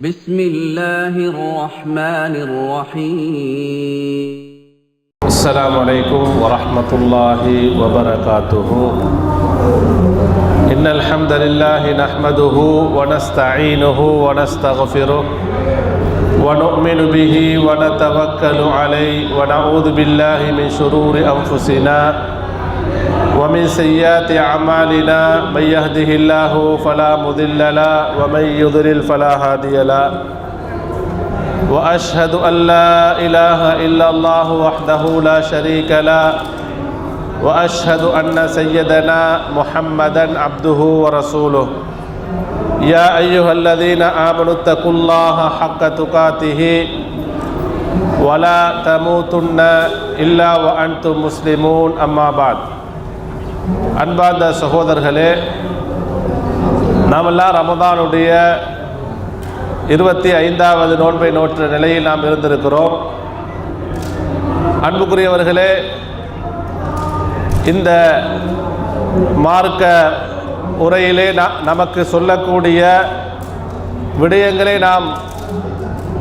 بسم الله الرحمن الرحيم. السلام عليكم ورحمة الله وبركاته. إن الحمد لله نحمده ونستعينه ونستغفره ونؤمن به ونتوكل عليه ونعوذ بالله من شرور أنفسنا ومن سيئات أعمالنا من يهده الله فلا مضل له ومن يضلل فلا هادي له. وأشهد أن لا إله إلا الله وحده لا شريك له. وأشهد أن سيدنا محمدا عبده ورسوله. يا أيها الذين آمنوا اتقوا الله حق تقاته ولا تموتن إلا وأنتم مسلمون. أما بعد. அன்பார்ந்த சகோதரர்களே நாமெல்லாம் ரமதானுடைய இருபத்தி ஐந்தாவது நோன்பை நோற்ற நிலையில் நாம் இருந்திருக்கிறோம். அன்புக்குரியவர்களே இந்த மார்க்க உரையிலே ந- நமக்கு சொல்லக்கூடிய விடயங்களை நாம்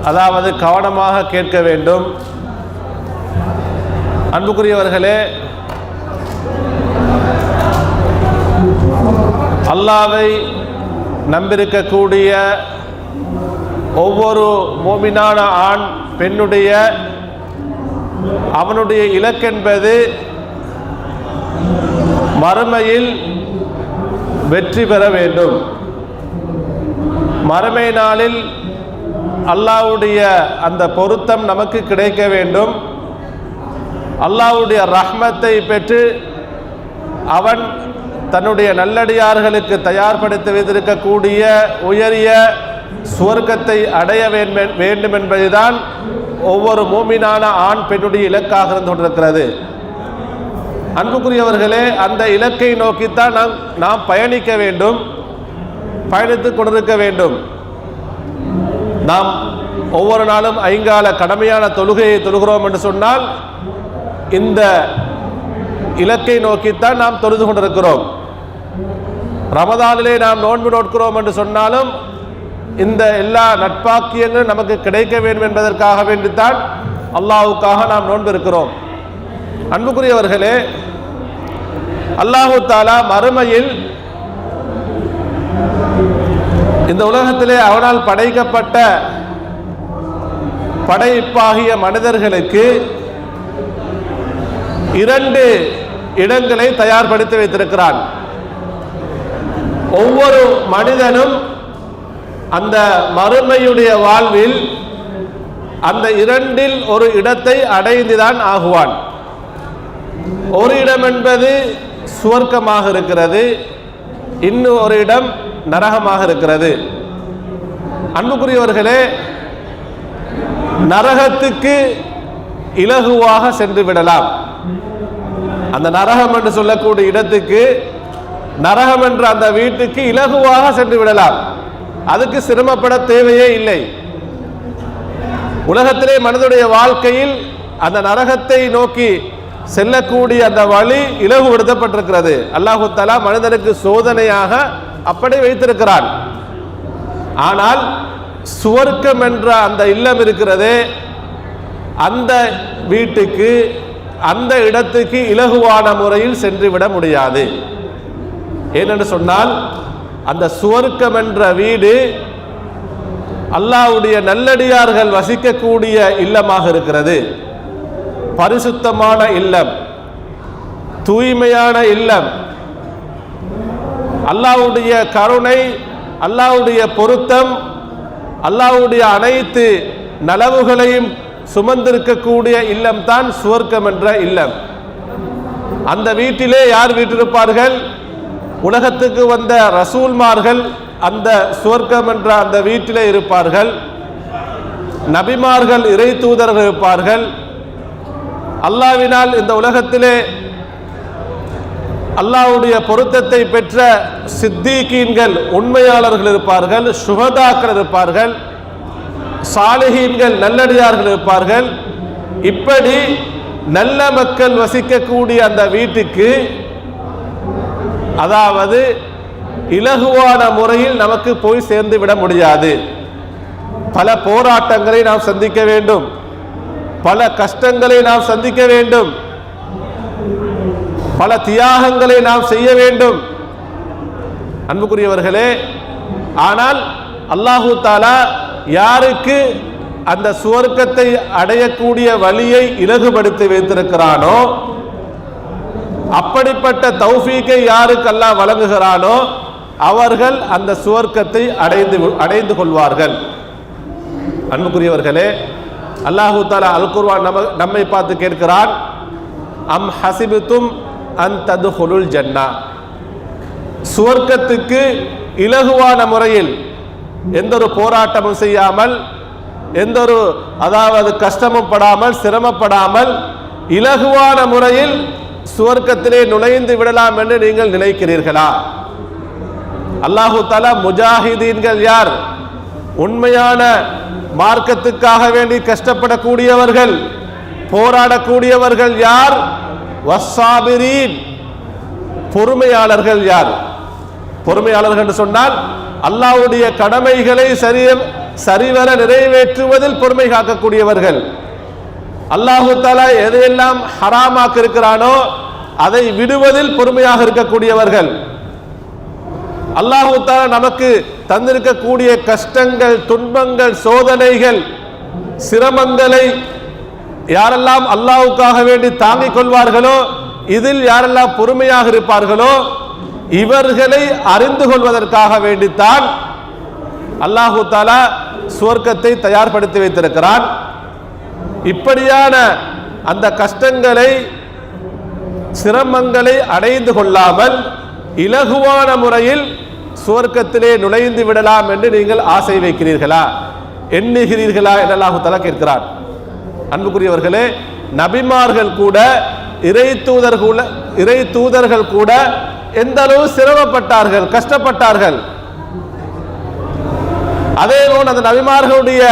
அதாவது கவனமாக கேட்க வேண்டும். அன்புக்குரியவர்களே அல்லாவை நம்பிருக்கக்கூடிய ஒவ்வொரு மோமினான ஆண் பெண்ணுடைய அவனுடைய இலக்கென்பது மறுமையில் வெற்றி பெற வேண்டும். மறுமை நாளில் அல்லாஹ்வுடைய அந்த பொருத்தம் நமக்கு கிடைக்க வேண்டும். அல்லாஹ்வுடைய ரஹ்மத்தை பெற்று அவன் தன்னுடைய நல்லடியார்களுக்கு தயார்படுத்தி வைத்திருக்கக்கூடிய உயரிய சுவர்க்கத்தை அடைய வேண்டும் என்பதுதான் ஒவ்வொரு மூமினான ஆண் பெண்ணுடைய இலக்காக இருந்து கொண்டிருக்கிறது. அன்புக்குரியவர்களே அந்த இலக்கை நோக்கித்தான் நாம் நாம் பயணிக்க வேண்டும் பயணித்துக் கொண்டிருக்க வேண்டும். நாம் ஒவ்வொரு நாளும் ஐங்கால கடமையான தொழுகையை தொழுகிறோம் என்று சொன்னால் இந்த இலக்கை நோக்கித்தான் நாம் தொழுது கொண்டிருக்கிறோம். ரமதானிலே நாம் நோன்பு நோட்கிறோம் என்று சொன்னாலும் இந்த எல்லா நட்பாக்கியங்களும் நமக்கு கிடைக்க வேண்டும் என்பதற்காக வேண்டித்தான் அல்லாஹுக்காக நாம் நோன்பு இருக்கிறோம். அன்புக்குரியவர்களே அல்லாஹு தாலா மறுமையில் இந்த உலகத்திலே அவனால் படைக்கப்பட்ட படைப்பாகிய மனிதர்களுக்கு இரண்டு இடங்களை தயார்படுத்தி வைத்திருக்கிறான். ஒவ்வொரு மனிதனும் அந்த மறுமையுடைய வாழ்வில் அந்த இரண்டில் ஒரு இடத்தை அடைந்துதான் ஆகுவான். ஒரு இடம் என்பது சுவர்க்கமாக இருக்கிறது இன்னும் ஒரு இடம் நரகமாக இருக்கிறது. அன்புக்குரியவர்களே நரகத்துக்கு இலகுவாக சென்று விடலாம். அந்த நரகம் என்று சொல்லக்கூடிய இடத்துக்கு நரகம் என்ற அந்த வீட்டுக்கு இலகுவாக சென்று விடலாம். அதுக்கு சிரமப்பட தேவையே இல்லை. உலகத்திலே மனதுடைய வாழ்க்கையில் அந்த நரகத்தை நோக்கி செல்லக்கூடிய அந்த வழி இலகுபடுத்தப்பட்டிருக்கிறது. அல்லாஹு தலா மனிதனுக்கு சோதனையாக அப்படி வைத்திருக்கிறான். ஆனால் சுவர்க்கம் என்ற அந்த இல்லம் இருக்கிறதே அந்த வீட்டுக்கு அந்த இடத்துக்கு இலகுவான முறையில் சென்று விட முடியாது. ஏனென்று சொன்னால் அந்த சுவர்க்கம் என்ற வீடு அல்லாவுடைய நல்லடியார்கள் வசிக்கக்கூடிய இல்லமாக இருக்கிறது. பரிசுத்தமான இல்லம் தூய்மையான இல்லம். அல்லாவுடைய கருணை அல்லாஹ்வுடைய பொருத்தம் அல்லாவுடைய அனைத்து நலவுகளையும் சுமந்திருக்கக்கூடிய இல்லம் தான் சுவர்க்கம் என்ற இல்லம். அந்த வீட்டிலே யார் வீட்டிருப்பார்கள்? உலகத்துக்கு வந்த ரசூல்மார்கள் அந்த சுவர்க்கம் என்ற அந்த வீட்டிலே இருப்பார்கள். நபிமார்கள் இறை தூதர்கள் இருப்பார்கள். அல்லாவினால் இந்த உலகத்திலே அல்லாஹ்வுடைய பொருத்தத்தை பெற்ற சித்தீக்கீன்கள் உண்மையாளர்கள் இருப்பார்கள் சுகதாக்கள் இருப்பார்கள் சாலிகீன்கள் நல்லடியார்கள் இருப்பார்கள். இப்படி நல்ல மக்கள் வசிக்கக்கூடிய அந்த வீட்டுக்கு அதாவது இலகுவான முறையில் நமக்கு போய் சேர்ந்து விட முடியாது. பல போராட்டங்களை நாம் சந்திக்க வேண்டும். பல கஷ்டங்களை நாம் சந்திக்க வேண்டும். பல தியாகங்களை நாம் செய்ய வேண்டும். அன்புக்குரியவர்களே ஆனால் அல்லாஹு தாலா யாருக்கு அந்த சுவர்க்கத்தை அடையக்கூடிய வழியை இலகுபடுத்தி வைத்திருக்கிறானோ அப்படிப்பட்ட தௌஃபீக்கை யாருக்கு அல்லாஹ் வழங்குகிறானோ அவர்கள் அந்த சுவர்க்கத்தை அடைந்து அடைந்து கொள்வார்கள். அன்புக்குரியவர்களே அல்லாஹு தாலா அல் குர்வான் நம்ம நம்மை பார்த்து கேட்கிறான் அம் ஹசிபித்தும் அன் ததுஹுலுல் ஜன்னா. சுவர்க்கத்துக்கு இலகுவான முறையில் எந்த ஒரு போராட்டமும் செய்யாமல் எந்த ஒரு அதாவது கஷ்டமும் படாமல் சிரமப்படாமல் இலகுவான முறையில் சுவர்க்கத்திலே நுழைந்து விடலாம் என்று நீங்கள் நினைக்கிறீர்களா? அல்லாஹு தலா முஜாஹிதீன்கள் யார்? உண்மையான மார்க்கத்துக்காக வேண்டி கஷ்டப்படக்கூடியவர்கள் போராடக்கூடியவர்கள் யார்? வஸ்ஸாபிரீன். பொறுமையாளர்கள் யார்? பொறுமையாளர்கள் என்று சொன்னால் அல்லாவுடைய கடமைகளை சரிய சரிவர நிறைவேற்றுவதில் பொறுமை காக்கக்கூடியவர்கள். அல்லாஹு தாலா எதையெல்லாம் ஹராமாக்க இருக்கிறானோ அதை விடுவதில் பொறுமையாக இருக்கக்கூடியவர்கள். அல்லாஹு தாலா நமக்கு தந்திருக்கக்கூடிய கஷ்டங்கள் துன்பங்கள் சோதனைகள் சிரமங்களை யாரெல்லாம் அல்லாவுக்காக வேண்டி தாங்கிக் கொள்வார்களோ இதில் யாரெல்லாம் பொறுமையாக இருப்பார்களோ இவர்களை அறிந்து கொள்வதற்காக வேண்டித்தான் அல்லாஹு தாலா சுவர்க்கத்தை தயார்படுத்தி வைத்திருக்கிறான். இப்படியான அந்த கஷ்டங்களை சிரமங்களை அடைந்து கொள்ளாமல் இலகுவான முறையில் சுவர்க்கத்திலே நுழைந்து விடலாம் என்று நீங்கள் ஆசை வைக்கிறீர்களா? எண்ணுகிறீர்களா என்றெல்லாம் தலா கேட்கிறார் அன்புக்குரியவர்களே நபிமார்கள் கூட இறை தூதர்கள் இறை தூதர்கள் கூட எந்த அளவு சிரமப்பட்டார்கள் கஷ்டப்பட்டார்கள்? அதே போல் அந்த நபிமார்களுடைய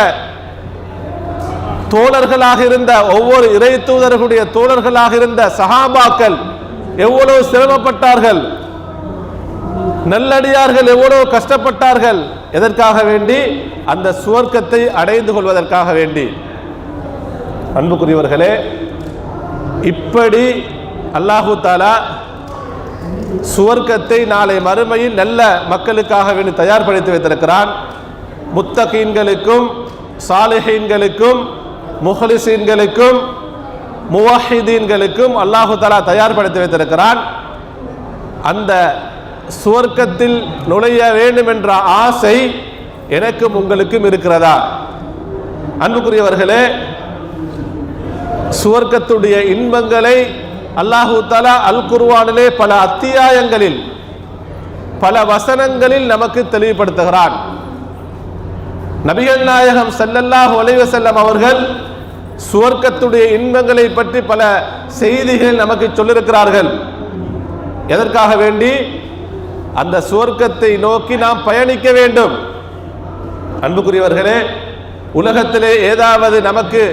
தோழர்களாக இருந்த ஒவ்வொரு இறை தூதர்களுடைய தோழர்களாக இருந்த சஹாபாக்கள் எவ்வளவு சிரமப்பட்டார்கள் நல்லடியார்கள் எவ்வளவு கஷ்டப்பட்டார்கள் எதற்காக வேண்டி? அந்த சுவர்க்கத்தை அடைந்து கொள்வதற்காக வேண்டி. அன்புக்குரியவர்களே இப்படி அல்லாஹு தாலா சுவர்க்கத்தை நாளை மறுமையில் நல்ல மக்களுக்காக வேண்டி தயார்படுத்தி வைத்திருக்கிறான். முத்தகீன்களுக்கும் சாலிஹீன்களுக்கும் முஹலிசீன்களுக்கும் முவாஹிதீன்களுக்கும் அல்லாஹு தலா தயார்படுத்தி வைத்திருக்கிறான். அந்த சுவர்க்கத்தில் நுழைய வேண்டும் என்ற ஆசை எனக்கும் உங்களுக்கும் இருக்கிறதா? அன்புக்குரியவர்களே சுவர்க்கத்துடைய இன்பங்களை அல்லாஹு தலா அல் குர்வானிலே பல அத்தியாயங்களில் பல வசனங்களில் நமக்கு தெளிவுபடுத்துகிறான். நபிகள் நாயகம் செல்லல்லாஹ் அலைஹி வஸல்லம் அவர்கள் சுவர்க்கத்துடைய இன்பங்களை பற்றி பல செய்திகள் நமக்கு சொல்லியிருக்கிறார்கள். எதற்காக வேண்டி? அந்த சுவர்க்கத்தை நோக்கி நாம் பயணிக்க வேண்டும். அன்புக்குரியவர்களே உலகத்திலே ஏதாவது நமக்கு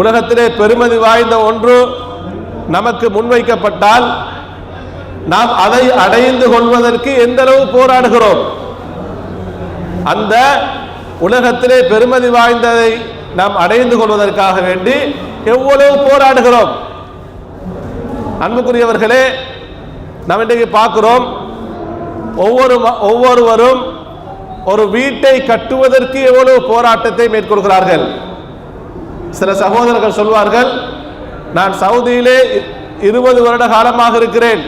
உலகத்திலே பெருமதி வாய்ந்த ஒன்று நமக்கு முன்வைக்கப்பட்டால் நாம் அதை அடைந்து கொள்வதற்கு எந்த அளவு போராடுகிறோம்? அந்த உலகத்திலே பெருமதி வாய்ந்ததை நாம் அடைந்து கொள்வதற்காக வேண்டி எவ்வளவு போராடுகிறோம். அன்புக்குரியவர்களே நாம் இன்றைக்கு பார்க்கிறோம் ஒவ்வொரு ஒவ்வொருவரும் ஒரு வீட்டை கட்டுவதற்கு எவ்வளவு போராட்டத்தை மேற்கொள்கிறார்கள். சில சகோதரர்கள் சொல்வார்கள் நான் சவுதியிலே இருபது வருட காலமாக இருக்கிறேன்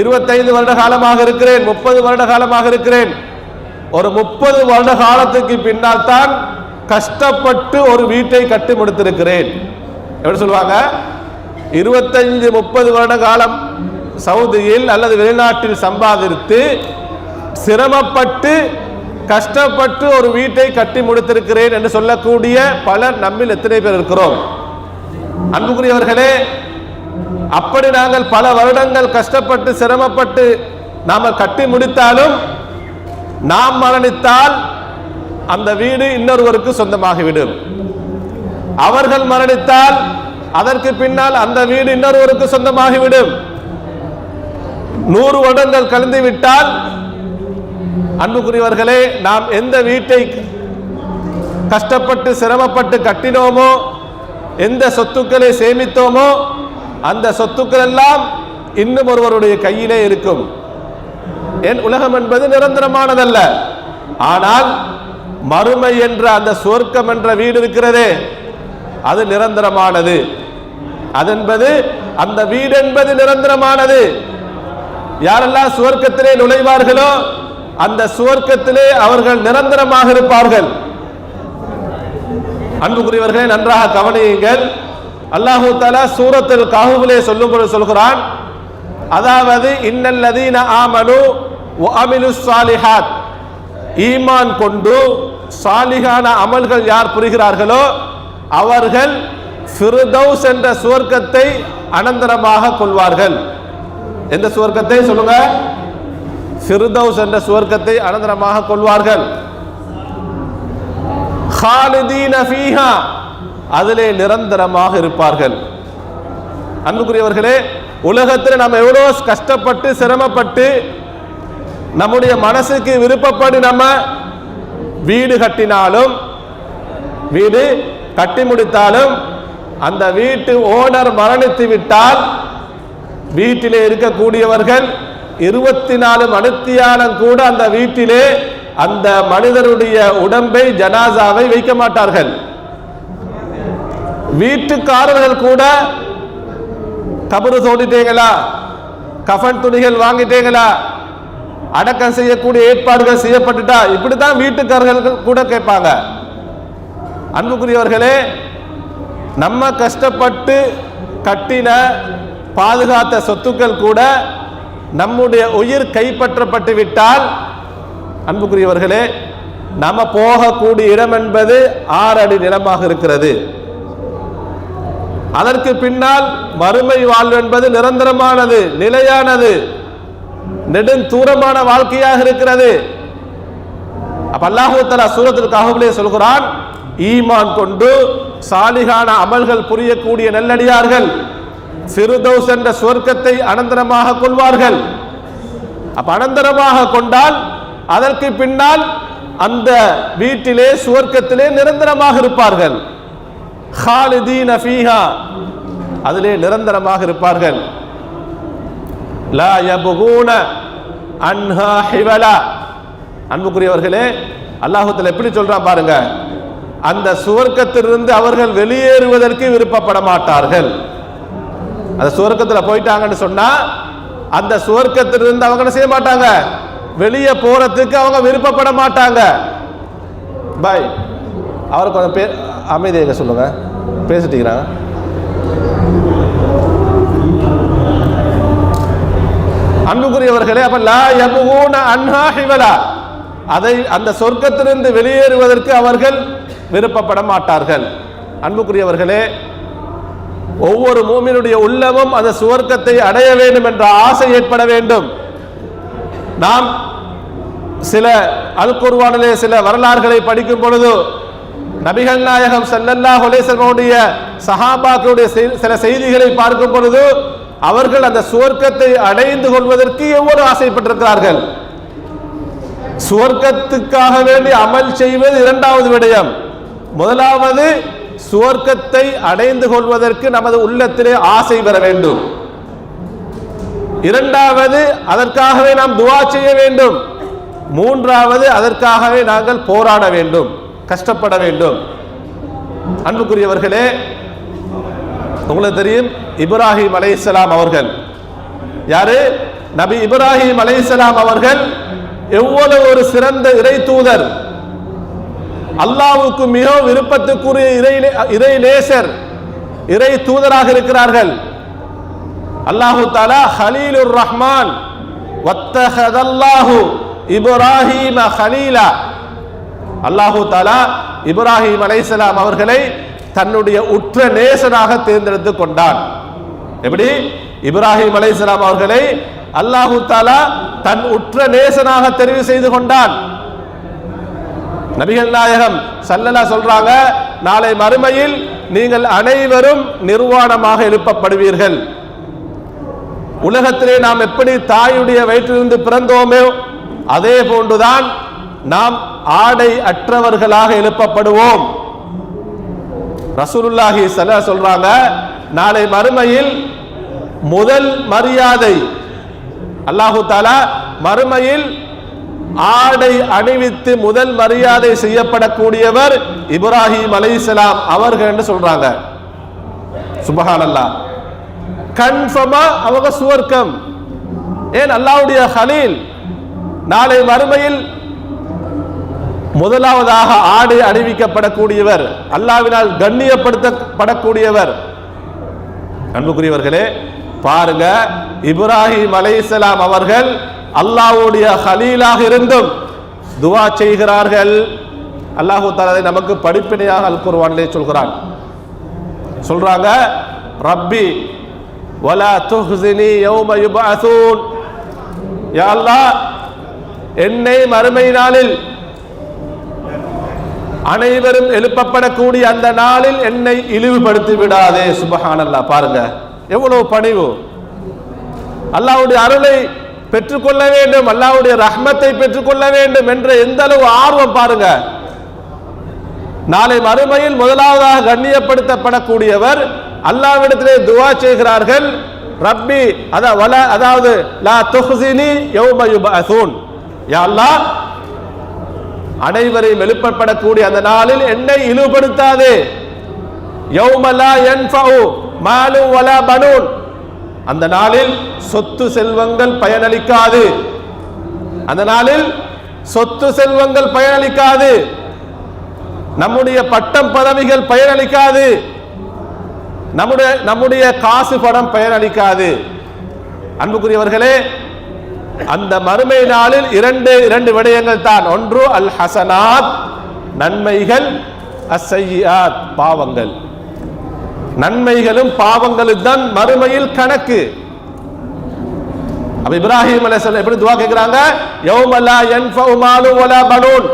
இருபத்தைந்து வருட காலமாக இருக்கிறேன் முப்பது வருட காலமாக இருக்கிறேன். ஒரு முப்பது வருட காலத்துக்கு பின்னால் தான் கஷ்டப்பட்டு ஒரு வீட்டை கட்டி முடித்திருக்கிறேன் எப்படி சொல்லுவாங்க? இருபத்தஞ்சு முப்பது வருட காலம் சவுதியில் அல்லது வெளிநாட்டில் சம்பாதித்து சிரமப்பட்டு கஷ்டப்பட்டு ஒரு வீட்டை கட்டி முடித்திருக்கிறேன் என்று சொல்லக்கூடிய பலர் நம்மில் எத்தனை பேர் இருக்கிறோம்? அன்புக்குரியவர்களே அப்படி நாங்கள் பல வருடங்கள் கஷ்டப்பட்டு சிரமப்பட்டு நாம கட்டி முடித்தாலும் நாம் மரணித்தால் அந்த வீடு இன்னொருவருக்கு சொந்தமாகிவிடும். அவர்கள் மரணித்தால் அதற்கு பின்னால் அந்த வீடு இன்னொருவருக்கு சொந்தமாகிவிடும். நூறு வருடங்கள் கழிந்து விட்டால் அன்புக்குரியவர்களே நாம் எந்த வீட்டை கஷ்டப்பட்டு சிரமப்பட்டு கட்டினோமோ எந்த சொத்துக்களை சேமித்தோமோ அந்த சொத்துக்கள் எல்லாம் இன்னும் ஒருவருடைய கையிலே இருக்கும். என் உலகம் என்பது நிரந்தரமானதல்ல. ஆனால் மறுமை என்ற அந்த சுவர்க்கம் என்ற வீடு இருக்கிறதே அது நிரந்தரமானது. அதென்பது அந்த வீடு என்பது நிரந்தரமானது. யாரெல்லாம் சுவர்க்கத்திலே நுழைவார்களோ அந்த சுவர்க்கத்திலே அவர்கள் நிரந்தரமாக இருப்பார்கள். அன்புக்குரியவர்களே நன்றாக கவனியுங்கள். அல்லாஹு தாலா சூரத்தில் காஹுவிலே சொல்லும் பொழுது சொல்கிறான் அதாவது இன்னல்லதீன ஆமனு அமிலு சாலிஹாத் ஈமான் கொண்டு சாலிகான அமல்கள் யார் புரிகிறார்களோ அவர்கள் ஃபிர்தௌஸ் என்ற சுவர்க்கத்தை அனந்தரமாக கொள்வார்கள். எந்த சுவர்க்கத்தை சொல்லுங்க? ஃபிர்தௌஸ் என்ற சுவர்க்கத்தை அனந்தரமாக கொள்வார்கள். ஹாலிதீன ஃபீஹா அதிலே நிரந்தரமாக இருப்பார்கள். அன்புக்குரியவர்களே உலகத்தில் நம்ம எவ்வளோ கஷ்டப்பட்டு சிரமப்பட்டு நம்முடைய மனசுக்கு விருப்பப்படி நம்ம வீடு கட்டினாலும் வீடு கட்டி முடித்தாலும் அந்த வீட்டு ஓனர் மரணித்து விட்டால் வீட்டிலே இருக்கக்கூடியவர்கள் இருபத்தி நாலு மணித்தியாலம் கூட அந்த வீட்டிலே அந்த மனிதருடைய உடம்பை ஜனாசாவை வைக்க மாட்டார்கள். வீட்டுக்காரர்கள் கூட கபரு தோண்டிட்டீங்களா கஃன் துணிகள் வாங்கிட்டீங்களா? அடக்கம் செய்யக்கூடிய ஏற்பாடுகள் செய்யப்பட்டுட்டா இப்படித்தான் வீட்டுக்காரர்கள் கூட கேட்பாங்க. அன்புக்குரியவர்களே நம்ம கஷ்டப்பட்டு கட்டின பாதுகாத்த சொத்துக்கள் கூட நம்முடைய உயிர் கைப்பற்றப்பட்டு விட்டால் அன்புக்குரியவர்களே நம்ம போகக்கூடிய இடம் என்பது ஆறு அடி நிலமாக இருக்கிறது. அதற்கு பின்னால் மறுமை வாழ்வு என்பது நிரந்தரமானது நிலையானது. நெடுந்தூரமான வாழ்க்கையாக இருக்கிறது. அப்ப அல்லாஹு தலா சூரத்தில் காகவிலே சொல்கிறான் ஈமான் கொண்டு சாலிகான அமல்கள் புரியக்கூடிய நல்லடியார்கள் சிறுதௌஸ் என்ற சுவர்க்கத்தை அனந்தரமாக கொள்வார்கள். அப்ப அனந்தரமாக கொண்டால் அதற்கு பின்னால் அந்த வீட்டிலே சுவர்க்கத்திலே நிரந்தரமாக இருப்பார்கள். ஹாலிதீன் ஃபீஹா அதிலே நிரந்தரமாக இருப்பார்கள். லா யபுகூன அன்ஹா ஹிவலா. அன்புக்குரியவர்களே அல்லாஹுத்தில் எப்படி சொல்றான் பாருங்க? அந்த சுவர்க்கத்திலிருந்து அவர்கள் வெளியேறுவதற்கு விருப்பப்பட மாட்டார்கள். அந்த சுவர்க்கத்தில் போயிட்டாங்கன்னு சொன்னா அந்த சுவர்க்கத்திலிருந்து அவங்க என்ன செய்ய மாட்டாங்க? வெளியே போறதுக்கு அவங்க விருப்பப்பட மாட்டாங்க. பாய் அவர் கொஞ்சம் பே அமைதியாக சொல்லுங்க. பேசிட்டீங்கிறாங்க அன்புக்குரியவர்களே அப்ப லா யபுகூன அன்ஹா ஹிவலா. அதை அந்த சொர்க்கத்திலிருந்து வெளியேறுவதற்கு அவர்கள் விருப்பப்பட மாட்டார்கள். அன்புக்குரியவர்களே ஒவ்வொரு மூமினுடைய உள்ளமும் அந்த சுவர்க்கத்தை அடைய வேண்டும் என்ற ஆசை ஏற்பட வேண்டும். நாம் சில அல் குர்வானிலே சில வரலாறுகளை படிக்கும் பொழுது நபிகள் நாயகம் செல்லல்லா அலைஹி சஹாபாக்களுடைய சில செய்திகளை பார்க்கும் பொழுது அவர்கள் அந்த சுவர்க்கத்தை அடைந்து கொள்வதற்கு எவ்வளவு ஆசைப்பட்டிருக்கிறார்கள்? சுவர்க்கத்துக்காக வேண்டி அமல் செய்வது இரண்டாவது விடயம். முதலாவது சுவர்க்கத்தை அடைந்து கொள்வதற்கு நமது உள்ளத்திலே ஆசை பெற வேண்டும். இரண்டாவது அதற்காகவே நாம் துவா செய்ய வேண்டும். மூன்றாவது அதற்காகவே நாங்கள் போராட வேண்டும். கஷ்டப்பட வேண்டும். அன்புக்குரியவர்களே உங்களுக்கு தெரியும்? இப்ராஹிம் அலைசலாம் அவர்கள். யாரு? நபி இப்ராஹிம் அலைசலாம் அவர்கள் எவ்வளவு ஒரு சிறந்த இறை தூதர். அல்லாவுக்கு மிகவும் விருப்பத்துக்குரிய இறை இறை நேசர் இறை தூதராக இருக்கிறார்கள். அல்லாஹு தாலா ஹலீலுர் ரஹ்மான் வத்தஹதல்லாஹு இப்ராஹிம ஹலீலா. அல்லாஹு தாலா இப்ராஹிம் அலைசலாம் அவர்களை தன்னுடைய உற்ற நேசனாக தேர்ந்தெடுத்து கொண்டான். எப்படி? இப்ராஹிம் அலைஹிஸ்ஸலாம் அவர்களை அல்லாஹு தாலா தன் உற்ற நேசனாக தெரிவு செய்து கொண்டான். நபிகள் நாயகம் சல்லலா சொல்றாங்க நாளை மறுமையில் நீங்கள் அனைவரும் நிர்வாணமாக எழுப்பப்படுவீர்கள். உலகத்திலே நாம் எப்படி தாயுடைய வயிற்றிலிருந்து பிறந்தோமோ அதே போன்றுதான் நாம் ஆடை அற்றவர்களாக எழுப்பப்படுவோம். ரசூலுல்லாஹி ஸல்லல்லாஹு சொல்றாங்க நாளை மறுமையில் முதல் மரியாதை. அல்லாஹு தாலா மறுமையில் ஆடை அணிவித்து முதல் மரியாதை செய்யப்படக்கூடியவர் இப்ராஹிம் அலைசலாம் அவர்கள் என்று சொல்றாங்க. அல்லா கன்ஃபர்மா அவங்க சுவர்க்கம். ஏன்? அல்லாவுடைய ஹலீல். நாளை மறுமையில் முதலாவதாக ஆடு அணிவிக்கப்படக்கூடியவர் அல்லாவினால் கண்ணியப்படுத்தப்படக்கூடியவர். அன்புக்குரியவர்களே பாருங்க இப்ராஹிம் அலைசலாம் அவர்கள் அல்லாஹ்வுடைய ஹலீலாக இருந்தும் துவா செய்கிறார்கள். அல்லாஹு தஆலா நமக்கு படிப்பினையாக அல் குர்வானிலே சொல்கிறான். சொல்றாங்க ரப்பி வலா துஹ்ஸினி யௌம யுபஅஸூன். யா அல்லாஹ் என்னை மறுமை நாளில் அனைவரும் எழுப்பப்படக்கூடிய அந்த நாளில் என்னை இழிவுபடுத்தி விடாதே சுபஹானல்லா. பாருங்க எவ்வளவு பணிவு. அல்லாவுடைய அருளை பெற்றுக்கொள்ள வேண்டும் அல்லாவுடைய ரஹ்மத்தை பெற்றுக்கொள்ள வேண்டும் என்ற எந்த அளவு ஆர்வம் பாருங்க. நாளை மறுமையில் முதலாவதாக கண்ணியப்படுத்தப்படக்கூடியவர் அல்லாவிடத்திலே துவா செய்கிறார்கள் ரப்பி வல அதாவது லா துஹ்சினி யௌம யுபஅஸூன். யா அல்லாஹ் அனைவரையும் எழுப்பப்படக்கூடிய அந்த நாளில் என்னை இழிவுபடுத்தாதே. யௌமலா யன்ஃபஉ மாலு வலா பனூன். அந்த நாளில் சொத்து செல்வங்கள் பயனளிக்காது. அந்த நாளில் சொத்து செல்வங்கள் பயனளிக்காது. நம்முடைய பட்டம் பதவிகள் பயனளிக்காது. நம்முடைய நம்முடைய காசு படம் பயனளிக்காது. அன்புக்குரியவர்களே அந்த மறுமை நாளில் இரண்டு இரண்டு விடயங்கள் தான். ஒன்று அல் ஹசனாத் நன்மைகள் அசையாத் பாவங்கள். நன்மைகளும் பாவங்களும் தான் மறுமையில் கணக்கு. அப்ப இப்ராஹிம் அலைஹிஸ்ஸலாம் எப்படி துவா கேக்குறாங்க? யௌமலா என் மாலு வலா பனூன்.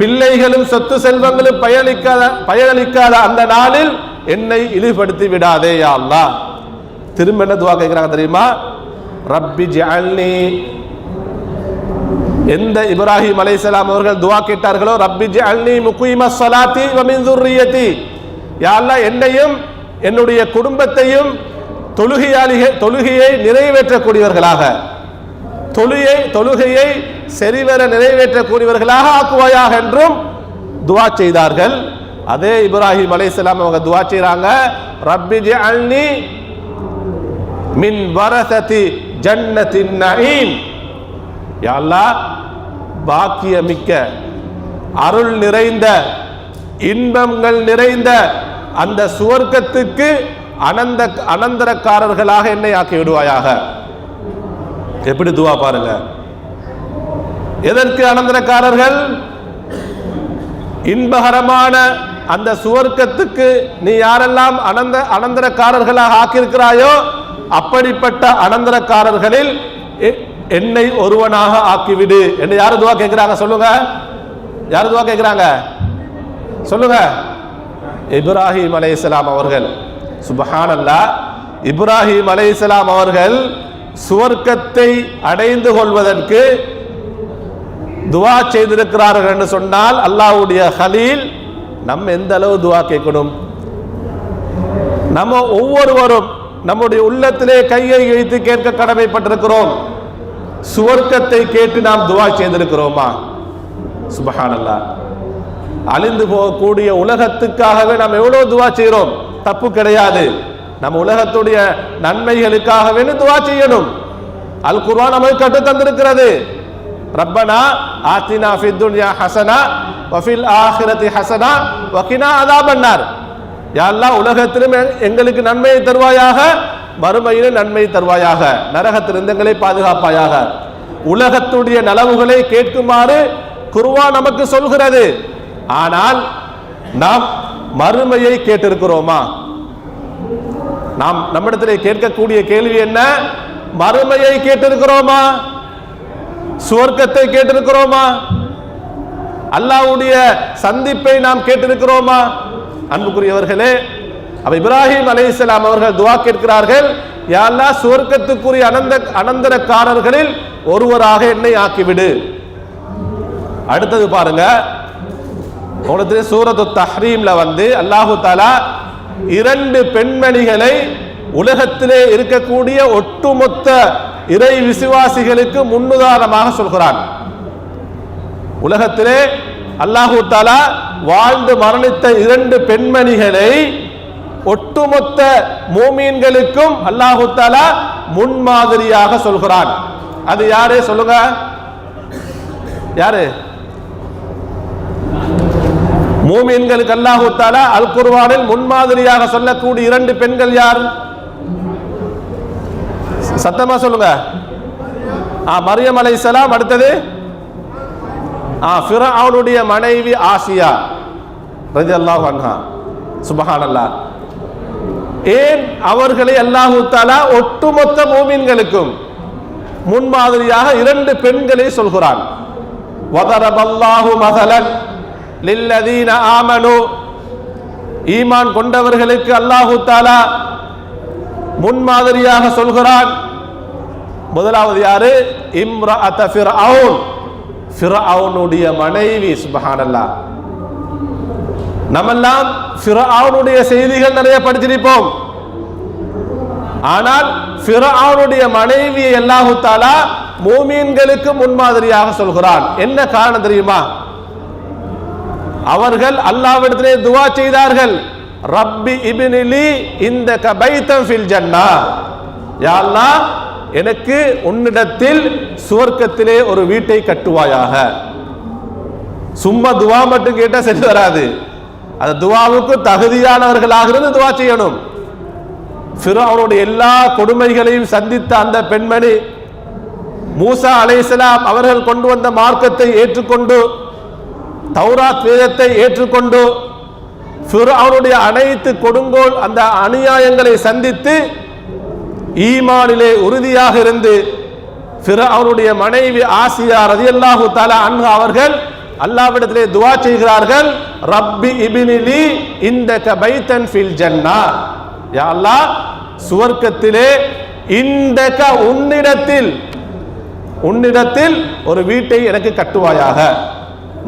பிள்ளைகளும் சொத்து செல்வங்களும் பயனளிக்காத பயனளிக்காத அந்த நாளில் என்னை இழிவுபடுத்தி விடாதே யா அல்லாஹ். திரும்ப என்ன துவா கேட்கிறாங்க தெரியுமா? ரப்பி ஜல்லி எந்த இப்ராஹிம் அலைசலாம் அவர்கள் துவா கேட்டார்களோ ரப்பி ஜல்லி முக்குயிம சலாத்தி வமிந்துரியத்தி யாரெல்லாம் என்னையும் என்னுடைய குடும்பத்தையும் தொழுகையாளிகள் தொழுகையை நிறைவேற்றக்கூடியவர்களாக. தொழுகை தொழுகையை சரிவர நிறைவேற்றக்கூடியவர்களாக ஆக்குவாயாக என்றும் துவா செய்தார்கள். அதே இப்ராஹிம் அலைசலாம் அவங்க துவா செய்கிறாங்க ரப்பி ஜல்லி மின் வரசதி ஜன்னத்தின் நஈம் யாழ்லா பாக்கியமிக்க அருள் நிறைந்த இன்பங்கள் நிறைந்த அந்த சுவர்க்கத்துக்கு அனந்த அனந்தரக்காரர்களாக என்னை ஆக்கி விடுவாயாக. எப்படி துவா பாருங்க. எதற்கு அனந்தரக்காரர்கள்? இன்பகரமான அந்த சுவர்க்கத்துக்கு நீ யாரெல்லாம் அனந்த அனந்தரக்காரர்களாக ஆக்கியிருக்கிறாயோ அப்படிப்பட்ட அனந்தரக்காரர்களில் எ- என்னை ஒருவனாக ஆக்கிவிடு. என்று யாரு துவா கேட்கிறாங்க? சொல்லுங்க. யாரு துவா கேட்கிறாங்க? சொல்லுங்க. இப்ராஹிம் அலைஹிஸ்ஸலாம் அவர்கள். சுபஹானல்லாஹ் இப்ராஹிம் அலைஹிஸ்ஸலாம் அவர்கள் சுவர்க்கத்தை அடைந்து கொள்வதற்கு துவா செய்திருக்கிறார்கள் என்று சொன்னால் அல்லாஹ்வுடைய ஹலீல் நம்ம எந்த அளவு துவா கேட்கணும்? நம்ம ஒவ்வொருவரும் நம்முடைய உள்ளத்திலே கையை இழுத்து கேட்க கடமைப்பட்டிருக்கிறோம். சுவர்க்கத்தை கேட்டு நாம் துவா செய்திருக்கிறோமா? சுபஹானல்லாஹ். அழிந்து போகக்கூடிய உலகத்துக்காகவே நாம் எவ்வளவு துவா செய்கிறோம்? தப்பு கிடையாது. நம்ம உலகத்துடைய நன்மைகளுக்காகவே துவா செய்யணும். அல் குர்வான் நமக்கு கற்று தந்திருக்கிறது. ரப்பனா ஆத்தினா ஃபித் துன்யா ஹசனா வஃபில் ஆஹிரதி ஹசனா வகினா அதாபன்னார். யா உலகத்திலும் எங்களுக்கு நன்மையை தருவாயாக மறுமையிலும் நன்மை தருவாயாக நரகத்திலிருந்து எங்களை பாதுகாப்பாயாக. உலகத்துடைய நலவுகளை கேட்குமாறு குருவா நமக்கு சொல்கிறது. ஆனால் நாம் மறுமையை கேட்டிருக்கிறோமா? நாம் நம்மிடத்தில் கேட்கக்கூடிய கேள்வி என்ன? மறுமையை கேட்டிருக்கிறோமா? சுவர்க்கத்தை கேட்டிருக்கிறோமா? அல்லாஹ்வுடைய சந்திப்பை நாம் கேட்டிருக்கிறோமா? அன்புக்குரியவர்களே அப்ப இப்ராஹிம் அலைஹிஸ்ஸலாம் அவர்கள் துவா கேட்கிறார்கள் யா சுவர்க்கத்துக்குரிய அனந்த அனந்தரக்காரர்களில் ஒருவராக என்னை ஆக்கிவிடு. அடுத்தது பாருங்க உங்களுக்கு சூரத்து தஹ்ரீம்ல வந்து அல்லாஹு தாலா இரண்டு பெண்மணிகளை உலகத்திலே இருக்கக்கூடிய ஒட்டுமொத்த இறை விசுவாசிகளுக்கு முன்னுதாரணமாக சொல்கிறான். உலகத்திலே அல்லாஹூ தாலா வாழ்ந்து மரணித்த இரண்டு பெண்மணிகளை ஒட்டுமொத்த மூமீன்களுக்கும் அல்லாஹு தாலா முன்மாதிரியாக சொல்கிறான். அது யாரு சொல்லுங்க? யாரு? மூமீன்களுக்கு அல்லாஹு தாலா அல் குர்வானில் முன்மாதிரியாக சொல்லக்கூடிய இரண்டு பெண்கள் யார்? சத்தமா சொல்லுங்க. ஆ மரியம் அலை அடுத்தது? ஆ ஃபிரௌனுடைய மனைவி ஆசியா ரலியல்லாஹு அன்ஹா. சுபஹானல்லாஹ் ஏன் அவர்களை அல்லாஹு தாலா ஒட்டுமொத்த மூமின்களுக்கும் முன்மாதிரியாக இரண்டு பெண்களை சொல்கிறான். வதரபல்லாஹு மகலன் லில்லதீன ஆமனு. ஈமான் கொண்டவர்களுக்கு அல்லாஹு தாலா முன்மாதிரியாக சொல்கிறான். முதலாவது யாரு? இம்ரா அத்தஃபிர் ஃபிர்அவுன் ஃபிரவுனுடைய மனைவி சுபஹானல்லா. நம்மெல்லாம் ஃபிரவுனுடைய செய்திகள் நிறைய படிச்சிருப்போம். ஆனால் ஃபிரவுனுடைய மனைவியை அல்லாஹு தாலா மூமீன்களுக்கு முன்மாதிரியாக சொல்கிறான். என்ன காரணம் தெரியுமா? அவர்கள் அல்லாவிடத்திலே துவா செய்தார்கள். ரப்பி இபினிலி இந்த கபைத்தம் ஃபில் ஜன்னா. யா எனக்கு உன்னிடத்தில் சுவர்க்கத்திலே ஒரு வீட்டை கட்டுவாயாக. சும்மா துவா மட்டும் கேட்டா சரி வராது. அந்த துவாவுக்கு தகுதியானவர்களாக இருந்து துவா செய்யணும். அவனுடைய எல்லா கொடுமைகளையும் சந்தித்த அந்த பெண்மணி மூசா அலைசலாம் அவர்கள் கொண்டு வந்த மார்க்கத்தை ஏற்றுக்கொண்டு தௌராத் வேதத்தை ஏற்றுக்கொண்டு அவனுடைய அனைத்து கொடுங்கோல் அந்த அநியாயங்களை சந்தித்து ஈமானிலே உறுதியாக இருந்து அவருடைய மனைவி ஆசியா ரதி அல்லாஹு தாலா அன்ஹா அவர்கள் அல்லாவிடத்திலே துவா செய்கிறார்கள் ரப்பி இபினிலி இந்த பைத்தன் ஃபில் ஜன்னா. யா அல்லாஹ் சுவர்க்கத்திலே இந்தக உன்னிடத்தில் உன்னிடத்தில் ஒரு வீட்டை எனக்கு கட்டுவாயாக.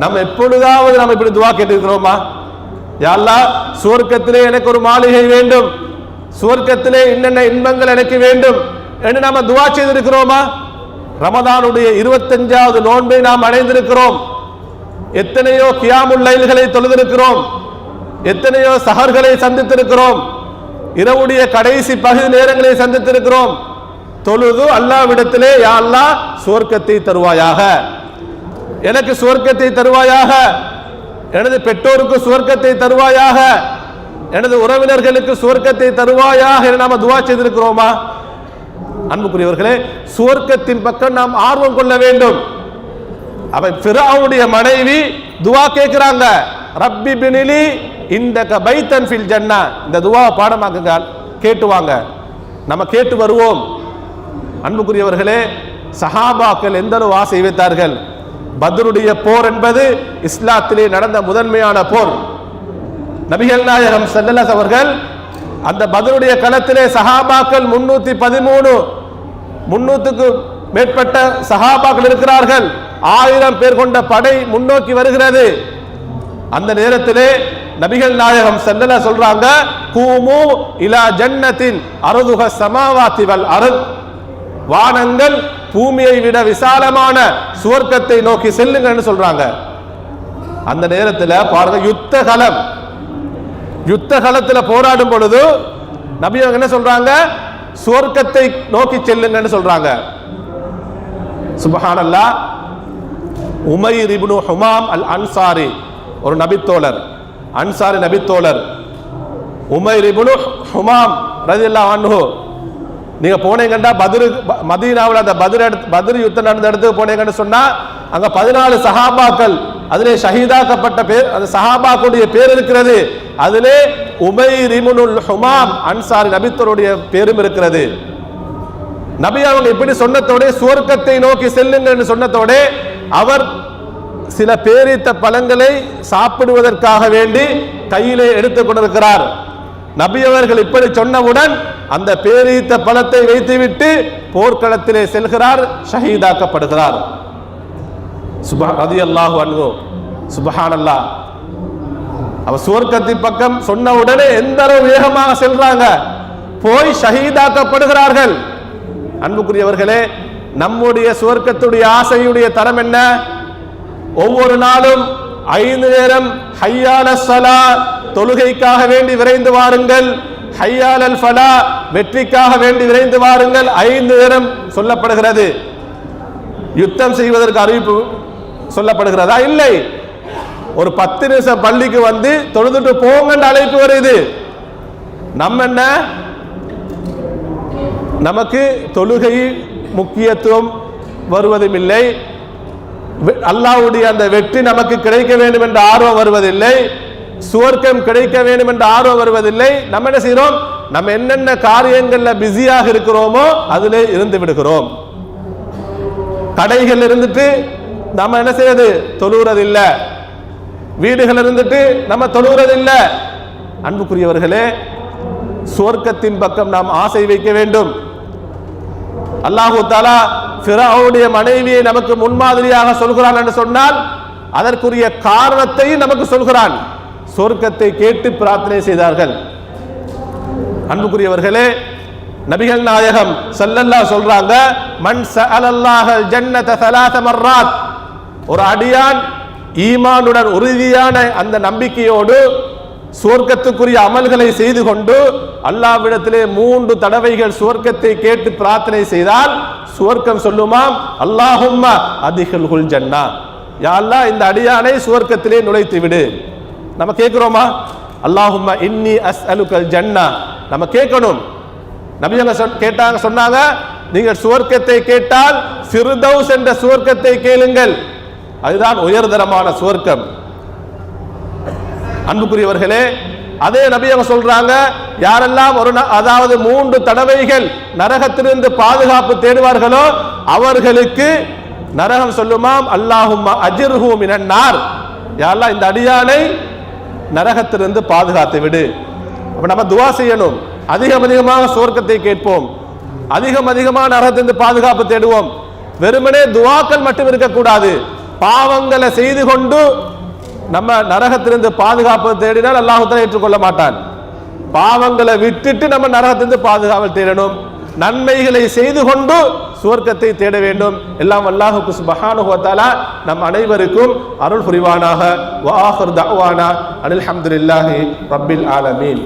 நம்ம எப்பொழுதாவது நம்ம இப்படி துவா கேட்டிருக்கிறோமா? யா அல்லாஹ் சுவர்க்கத்திலே எனக்கு ஒரு மாளிகை வேண்டும். சுவர்க்கத்திலே என்னென்ன இன்பங்கள் எனக்கு வேண்டும் என்று நாம துவா செய்திருக்கிறோமா? ரமதானுடைய இருபத்தஞ்சாவது நோன்பை நாம் அடைந்திருக்கிறோம். எத்தனையோ கியாமுல் லைல்களை தொழுதிருக்கிறோம். எத்தனையோ சகர்களை சந்தித்திருக்கிறோம். இரவுடைய கடைசி பகுதி நேரங்களை சந்தித்திருக்கிறோம். தொழுது அல்லாவிடத்திலே யா அல்லாஹ் சுவர்க்கத்தை தருவாயாக. எனக்கு சுவர்க்கத்தை தருவாயாக. எனது பெற்றோருக்கு சுவர்க்கத்தை தருவாயாக. எனது உறவினர்களுக்கு சுவர்க்கத்தை தருவாயாக என நாம துவா செய்திருக்கிறோமா? அன்புக்குரியவர்களே சுவர்க்கத்தின் பக்கம் நாம் ஆர்வம் கொள்ள வேண்டும். அவன் பிறாவுடைய மனைவி துவா கேட்கிறாங்க ரப்பி பினிலி இந்த பைத்தன் ஃபில் ஜன்னா. இந்த துவா பாடமாக்குங்க கேட்டு வாங்க. நம்ம கேட்டு வருவோம். அன்புக்குரியவர்களே சஹாபாக்கள் எந்த அளவு ஆசை வைத்தார்கள்? பத்ருடைய போர் என்பது இஸ்லாத்திலே நடந்த முதன்மையான போர். நபிகள் நாயகம் ஸல்லல்லாஹு அவர்கள் அந்த பதிலுடைய களத்திலே சஹாபாக்கள் முன்னூத்தி பதிமூணு முன்னூத்துக்கு மேற்பட்ட சஹாபாக்கள் இருக்கிறார்கள். ஆயிரம் பேர் கொண்ட படை முன்னோக்கி வருகிறது. அந்த நேரத்திலே நபிகள் நாயகம் செல்லல சொல்றாங்க கூமு இலா ஜன்னத்தின் அருதுக சமாவாத்தி வல் அருள் வானங்கள் பூமியை விட விசாலமான சுவர்க்கத்தை நோக்கி செல்லுங்கன்னு சொல்றாங்க. அந்த நேரத்தில் பாருங்க யுத்த கலம். யுத்த காலத்தில் போராடும் பொழுது நபி அவங்க என்ன சொல்றாங்க? சுவர்க்கத்தை நோக்கி செல்லுங்கன்னு சொல்றாங்க. சுபஹானல்லா. உமைர் இப்னு ஹுமாம் அல் அன்சாரி ஒரு நபித்தோழர். அன்சாரி நபித்தோழர். உமைர் இப்னு ஹுமாம் ரலியல்லாஹு அன்ஹு நீங்க போனீங்கன்னா பதிரு மதீனாவில் அந்த பதிர் இடத்து யுத்தம் நடந்த இடத்துக்கு போனீங்கன்னு சொன்னா அங்க பதினாலு சஹாபாக்கள் அதிலே ஷஹீதாக்கப்பட்ட பேர் அந்த சஹாபாக்களுடைய பேர் இருக்கிறது. அதிலே உமை ரிமுனுல் ஹுமாம் அன்சாரி நபித்தருடைய பேரும் இருக்கிறது. நபி அவங்க இப்படி சொன்னத்தோட சுவர்க்கத்தை நோக்கி செல்லுங்கன்னு சொன்னத்தோட அவர் சில பேரித்த பழங்களை சாப்பிடுவதற்காக வேண்டி கையிலே எடுத்துக் கொண்டிருக்கிறார். நபி அவர்கள் இப்படி சொன்னவுடன் அந்த பேரீத்த பணத்தை வைத்துவிட்டு போர்க்களத்திலே செல்கிறார் ஷஹீதாக்கப்படுகிறார். சுபா ரதி அல்லாஹு அன்ஹு. சுபஹானல்லா. அவ சுவர்க்கத்தின் பக்கம் சொன்ன உடனே எந்த அளவு வேகமாக செல்றாங்க? போய் ஷஹீதாக்கப்படுகிறார்கள். அன்புக்குரியவர்களே நம்முடைய சுவர்க்கத்துடைய ஆசையுடைய தரம் என்ன? ஒவ்வொரு நாளும் ஐந்து நேரம் ஹையான சலா தொழுகைக்காக வேண்டி விரைந்து வாருங்கள். ஹையால் அல் ஃபலா வெற்றிக்காக வேண்டி விரைந்து வாருங்கள். ஐந்து நேரம் சொல்லப்படுகிறது. யுத்தம் செய்வதற்கு அறிவிப்பு சொல்லப்படுகிறதா? இல்லை. ஒரு பத்து நிமிஷம் பள்ளிக்கு வந்து தொழுதுட்டு போங்கன்னு அழைப்பு வருது. நம்ம என்ன? நமக்கு தொழுகை முக்கியத்துவம் வருவதும் இல்லை வெ- அல்லாஹ்வுடைய அந்த வெற்றி நமக்கு கிடைக்க வேண்டும் என்ற ஆர்வம் வருவதில்லை. சுவர்க்கம் கிடைக்க வேண்டும் என்ற ஆர்வம் வருவதில்லை. நம்ம என்ன செய்கிறோம்? நம்ம என்னென்ன காரியங்கள்ல பிஸியாக இருக்கிறோமோ அதிலே இருந்து விடுகிறோம். கடைகள் இருந்துட்டு நம்ம என்ன செய்யறது? தொழுகிறது இல்ல வீடுகள் இருந்துட்டு நம்ம தொழுகிறது இல்ல அன்புக்குரியவர்களே சுவர்க்கத்தின் பக்கம் நாம் ஆசை வைக்க வேண்டும். அல்லாஹு தாலா ஃபிராவுடைய மனைவியை நமக்கு முன்மாதிரியாக சொல்கிறான் என்று சொன்னால் அதற்குரிய காரணத்தையும் நமக்கு சொல்கிறான். சொர்க்கத்தை கேட்டு பிரார்த்தனை செய்தார்கள். அன்புக்குரியவர்களே நபிகள் நாயகம் சல்லல்லா சொல்றாங்க மன் சஅலல்லாஹல் ஜன்னத ஸலாஸ மர்ராத். ஒரு அடியான் ஈமானுடன் உறுதியான அந்த நம்பிக்கையோடு சுவர்க்கத்துக்குரிய அமல்களை செய்து கொண்டு அல்லாவிடத்திலே மூன்று தடவைகள் சுவர்க்கத்தை கேட்டு பிரார்த்தனை செய்தால் சுவர்க்கம் சொல்லுமாம் அல்லாஹும்மா அதிகல் ஜன்னா. யா அல்லாஹ் இந்த அடியானை சுவர்க்கத்திலே நுழைத்து விடு நம்ம கேட்குறோமா அல்லாஹும்ம இன்னி அஸ் அலுக்கல் ஜன்னா. நம்ம கேட்கணும். நபியங்க கேட்டாங்க சொன்னாங்க நீங்கள் சுவர்க்கத்தை கேட்டால் சிறுதவுஸ் என்ற சுவர்க்கத்தை கேளுங்கள். அதுதான் உயர்தரமான சுவர்க்கம். அன்புக்குரியவர்களே அதே நபி அவங்க சொல்றாங்க யாரெல்லாம் ஒரு அதாவது மூன்று தடவைகள் நரகத்திலிருந்து பாதுகாப்பு தேடுவார்களோ அவர்களுக்கு நரகம் சொல்லுமாம் அல்லாஹும் அஜிர்ஹூ மினன்னார். யாரெல்லாம் இந்த அடியானை நரகத்திலிருந்து பாதுகாத்து விடு. அப்போ நம்ம துவா செய்யணும். அதிகம் அதிகமாக சுவர்க்கத்தை கேட்போம். அதிகம் அதிகமாக நரகத்திலிருந்து பாதுகாப்பு தேடுவோம். வெறுமனே துவாக்கள் மட்டும் இருக்கக்கூடாது. பாவங்களை செய்து கொண்டு நம்ம நரகத்திலிருந்து பாதுகாப்பு தேடினால் அல்லாஹ் ஏற்றுக்கொள்ள மாட்டான். பாவங்களை விட்டுட்டு நம்ம நரகத்திலிருந்து பாதுகாப்பு தேடணும். நன்மைகளை செய்து கொண்டு சுவர்க்கத்தை தேட வேண்டும். எல்லாம் அல்லாஹுக்கு சுபஹானுஹு நம் அனைவருக்கும் அருள் புரிவானாக. வாஹர் தவானா அனில் ஹம்துல்லாஹி ரப்பில் ஆலமீன்.